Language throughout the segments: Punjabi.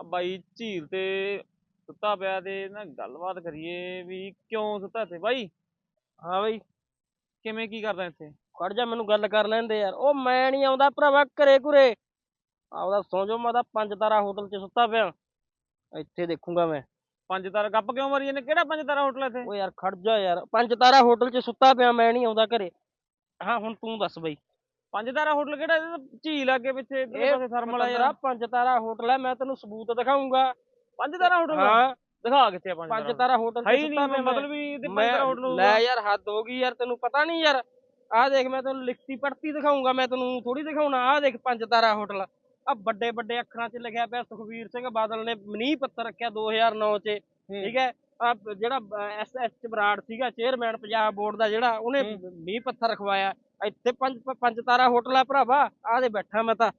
ਆ ਬਾਈ ਝੀਲ ਤੇ ਸੁੱਤਾ ਪਿਆ ਤੇ ਨਾ ਗੱਲਬਾਤ ਕਰੀਏ ਵੀ ਕਿਉਂ ਸੁੱਤਾ ਇੱਥੇ ਬਾਈ? ਹਾਂ ਬਈ ਕਿਵੇਂ ਕੀ ਕਰਦਾ ਇੱਥੇ? ਖੜ ਜਾ ਮੈਨੂੰ ਗੱਲ ਕਰ ਲੈਂਦੇ ਯਾਰ। ਉਹ ਮੈਂ ਨਹੀਂ ਆਉਂਦਾ ਭਰਾਵਾ ਘਰੇ ਘੁਰੇ। ਆਉਦਾ ਸੌਂ ਜਾਓ ਮੈਂ ਤਾਂ ਪੰਜ ਤਾਰਾ ਹੋਟਲ 'ਚ ਸੁੱਤਾ ਪਿਆ। ਇੱਥੇ ਦੇਖੂੰਗਾ ਮੈਂ। ਪੰਜ ਤਾਰਾ ਗੱਪ ਕਿਉਂ ਮਾਰੀ ਇਹਨੇ ਕਿਹੜਾ ਪੰਜ ਤਾਰਾ ਹੋਟਲ ਇੱਥੇ? ਓ ਯਾਰ ਖੜ ਜਾ ਯਾਰ। ਪੰਜ ਤਾਰਾ ਹੋਟਲ 'ਚ ਸੁੱਤਾ ਪਿਆ ਮੈਂ ਨਹੀਂ ਆਉਂਦਾ ਘਰੇ। ਹਾਂ ਹੁਣ ਤੂੰ ਦੱਸ ਬਈ। ਪੰਜ ਤਾਰਾ ਹੋਟਲ ਕਿਹੜਾ ਇਹ ਤਾਂ ਝੀਲ ਅੱਗੇ ਪਿੱਛੇ ਇੱਧਰ ਇਹ ਪਾਸੇ ਥਰਮਲ ਆ ਯਾਰ। ਪੰਜ ਤਾਰਾ ਹੋਟਲ ਹੈ ਮੈਂ ਤੈਨੂੰ ਸਬੂਤ ਦਿਖਾਉਂਗਾ ਪੰਜ ਤਾਰਾ ਹੋਟਲ ਹਾਂ। ਦਿਖਾ ਕਿੱਥੇ ਆ ਪੰਜ ਪੰਜ ਤਾਰਾ? ਹੋਟਲ ਹੈ ਨਹੀਂ ਮੈਂ। ਮਤਲਬ ਵੀ ਇਹਦੇ ਪੰਜ ਤਾਰਾ ਹੋਟਲ ਲੈ ਯਾਰ ਹੱਦ ਹੋ ਗਈ ਯਾਰ ਤੈਨੂੰ ਪਤਾ ਨਹੀਂ ਯਾਰ। ਆਹ ਦੇਖ ਮੈਂ ਤੈਨੂੰ ਲਿਖਤੀ ਪੜਤੀ ਦਿਖਾਉਂਗਾ ਮੈਂ ਤੈਨੂੰ ਥੋੜੀ ਦਿਖਾਉਣਾ। ਆਹ ਦੇਖ ਪੰਜ ਤਾਰਾ ਹੋਟਲ। ਆ ਵੱਡੇ ਵੱਡੇ ਅੱਖਰਾਂ 'ਚ ਲਿਖਿਆ ਪਿਆ ਸੁਖਵੀਰ ਸਿੰਘ ਬਾਦਲ ਨੇ ਮਨੀਹ ਪੱਤਰ ਰੱਖਿਆ 2009 'ਚ। ਠੀਕ ਹੈ? ਆ ਜਿਹੜਾ ਐਸ ਐਸ ਬਰਾੜ ਸੀਗਾ ਚੇਅਰਮੈਨ ਪੰਜਾਬ ਬੋਰਡ ਦਾ ਜਿਹੜਾ ਉਹਨੇ। ਮੀਂਹ ਪੱਥਰ ਰਖਵਾਇਆ। ਇੱਥੇ ਪੰਜ ਪੰਜ ਤਾਰਾ ਹੋਟਲ ਆ ਭਰਾਵਾ ਆਹ ਦੇ ਬੈਠਾ ਮੈਂ ਤਾਂ।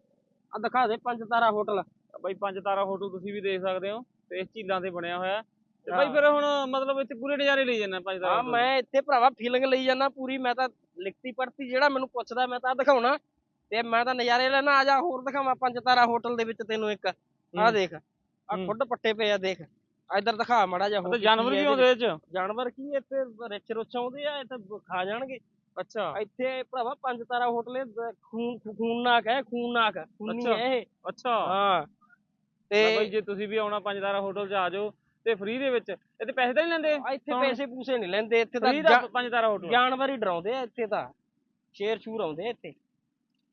ਆ ਦਿਖਾ ਦੇ ਪੰਜ ਤਾਰਾ ਹੋਟਲ। ਬਾਈ ਪੰਜ ਤਾਰਾ ਹੋਟਲ ਤੁਸੀਂ ਵੀ ਦੇਖ ਸਕਦੇ ਹੋ ਤੇ ਇਸ ਝੀਲਾਂ ਤੇ ਬਣਿਆ ਹੋਇਆ। ਤੇ ਬਾਈ। ਫਿਰ ਹੁਣ ਮਤਲਬ ਇੱਥੇ ਪੂਰੇ ਨਜ਼ਾਰੇ ਲਈ ਜਾਂਦਾ ਪੰਜ ਤਾਰਾ ਹਾਂ ਮੈਂ ਇੱਥੇ ਭਰਾਵਾ ਫੀਲਿੰਗ ਲਈ ਜਾਂਦਾ ਪੂਰੀ ਮੈਂ ਤਾਂ ਲਿਖਤੀ ਪੜਤੀ ਜਿਹੜਾ ਮੈਨੂੰ ਪੁੱਛਦਾ ਮੈਂ ਤਾਂ ਦਿਖਾਉਣਾ। ਤੇ ਮੈਂ ਤਾਂ ਨਜ਼ਾਰੇ ਲੈਣਾ ਆ ਜਾ ਹੋਰ ਦਿਖਾਵਾਂ ਪੰਜ ਤਾਰਾ ਹੋਟਲ ਦੇ ਵਿੱਚ ਤੈਨੂੰ ਇੱਕ। ਆਹ। ਦੇਖ ਆ। ਖੁੱਡ ਪੱਟੇ ਪਏ ਆ ਦੇਖ। ਇੱਧਰ ਦਿਖਾ ਮਾੜਾ ਹੋਰ ਜਾਨਵਰ ਵੀ ਆਉਂਦੇ ਇਹ ਚ ਜਾਨਵਰ ਕੀ ਇੱਥੇ ਰਿਚ ਰੁੱਚ ਆਉਂਦੇ ਆ ਇੱਥੇ ਖਾ ਜਾਣਗੇ। ਅੱਛਾ। ਇੱਥੇ ਭਰਾਵਾ ਪੰਜ ਤਾਰਾ ਹੋਟਲ ਹੈ ਦ- ਖੂਨ ਖੂਨਨਾਕ ਹੈ ਖੂਨਨਾਕ ਖੂਨੀ ਅੱਛਾ। ਹੈ ਇਹ। ਅੱਛਾ। ਹਾਂ। ਤੇ ਬਾਈ ਤੇ ਜੇ ਤੁਸੀਂ ਵੀ ਆਉਣਾ ਪੰਜ ਤਾਰਾ ਹੋਟਲ 'ਚ ਆ ਜਾਓ ਤੇ ਫ੍ਰੀ ਦੇ ਵਿੱਚ ਇੱਥੇ ਪੈਸੇ ਤਾਂ ਨਹੀਂ ਲੈਂਦੇ? ਇੱਥੇ ਪੈਸੇ ਪੂਸੇ ਨਹੀਂ ਲੈਂਦੇ ਇੱਥੇ ਤਾਂ ਫ੍ਰੀ ਦਾ ਜਾ- ਪੰਜ ਤਾਰਾ ਹੋਟਲ। ਜਾਨਵਰ ਹੀ ਡਰਾਉਂਦੇ ਆ ਇੱਥੇ ਤਾਂ। ਸ਼ੇਰ ਸ਼ੂਰ ਆਉਂਦੇ ਆ ਇੱਥੇ।